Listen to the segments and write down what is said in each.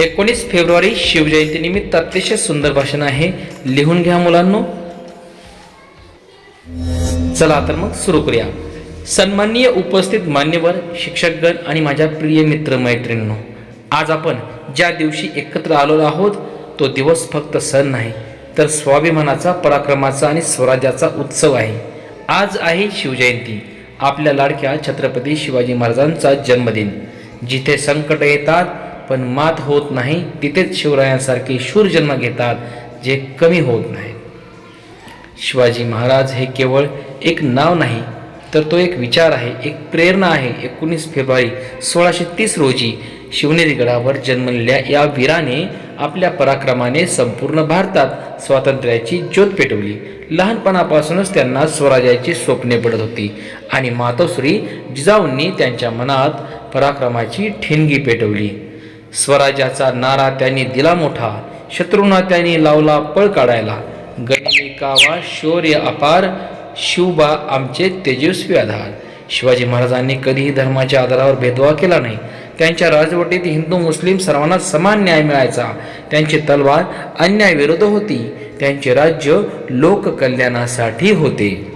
एकोणीस फेब्रुवारी शिवजयंतीनिमित्त अतिशय सुंदर भाषण आहे. लिहून घ्या मुलांनो. चला तर मग सुरू करूया. सन्माननीय उपस्थित मान्यवर शिक्षकगण आणि माझ्या प्रिय मित्र मैत्रिणींनो आज आपण ज्या दिवशी एकत्र आलो आहोत तो दिवस फक्त सण नाही तर स्वाभिमानाचा पराक्रमाचा आणि स्वराज्याचा उत्सव आहे. आज आहे शिवजयंती आपल्या लाडक्या छत्रपती शिवाजी महाराजांचा जन्मदिन. जिथे संकट येतात पण मात होत नाही तिथेच शिवरायांसारखे शूर जन्म घेतात जे कमी होत नाहीत शिवाजी महाराज हे केवळ एक नाव नाही तर तो एक विचार आहे एक प्रेरणा आहे. एकोणीस फेब्रुवारी सोळाशे तीस रोजी शिवनेरी गडावर जन्मलेल्या या वीराने आपल्या पराक्रमाने संपूर्ण भारतात स्वातंत्र्याची ज्योत पेटवली. लहानपणापासूनच त्यांना स्वराज्याची स्वप्ने पडत होती आणि मातोश्री जिजाऊंनी त्यांच्या मनात पराक्रमाची ठिणगी पेटवली. स्वराज्याचा नारा त्यांनी दिला मोठा शत्रूंना त्यांनी लावला पळ काढायला. गैनिकावा शौर्य अपार शिवबा आमचे तेजस्वी आधार. शिवाजी महाराजांनी कधीही धर्माच्या आधारावर भेदभाव केला नाही. त्यांच्या राजवटीत हिंदू मुस्लिम सर्वांना समान न्याय मिळायचा. त्यांची तलवार अन्यायविरुद्ध होती. त्यांचे राज्य लोककल्याणासाठी होते.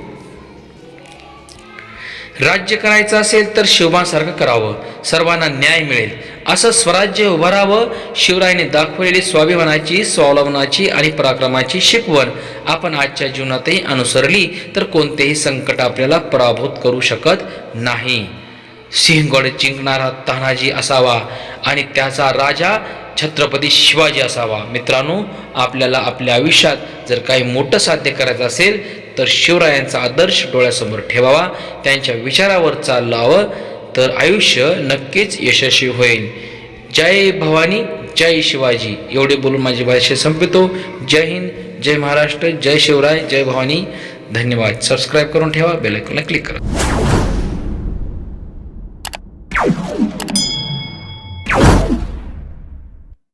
राज्य करायचं असेल तर शिवबांसारखं करावं. सर्वांना न्याय मिळेल. असं स्वराज्य उभारावं शिवरायाने दाखवलेली स्वाभिमानाची स्वावलंबनाची आणि पराक्रमाची शिकवण आपण आजच्या जीवनातही अनुसरली तर कोणतेही संकट आपल्याला पराभूत करू शकत नाही. सिंहगड जिंकणारा तानाजी असावा आणि त्याचा राजा छत्रपती शिवाजी असावा. मित्रांनो आपल्याला आपल्या आयुष्यात जर काही मोठं साध्य करायचं असेल तर शिवरायांचा आदर्श डोळ्यासमोर ठेवावा त्यांच्या विचारावर चाललावं तर आयुष्य नक्कीच यशस्वी होईल. जय भवानी जय शिवाजी. एवढे बोलून माझी भाषे संपितो. जय हिंद जय महाराष्ट्र जय शिवराय जय भवानी. धन्यवाद. सबस्क्राईब करून ठेवा बेलायकॉनला क्लिक करा.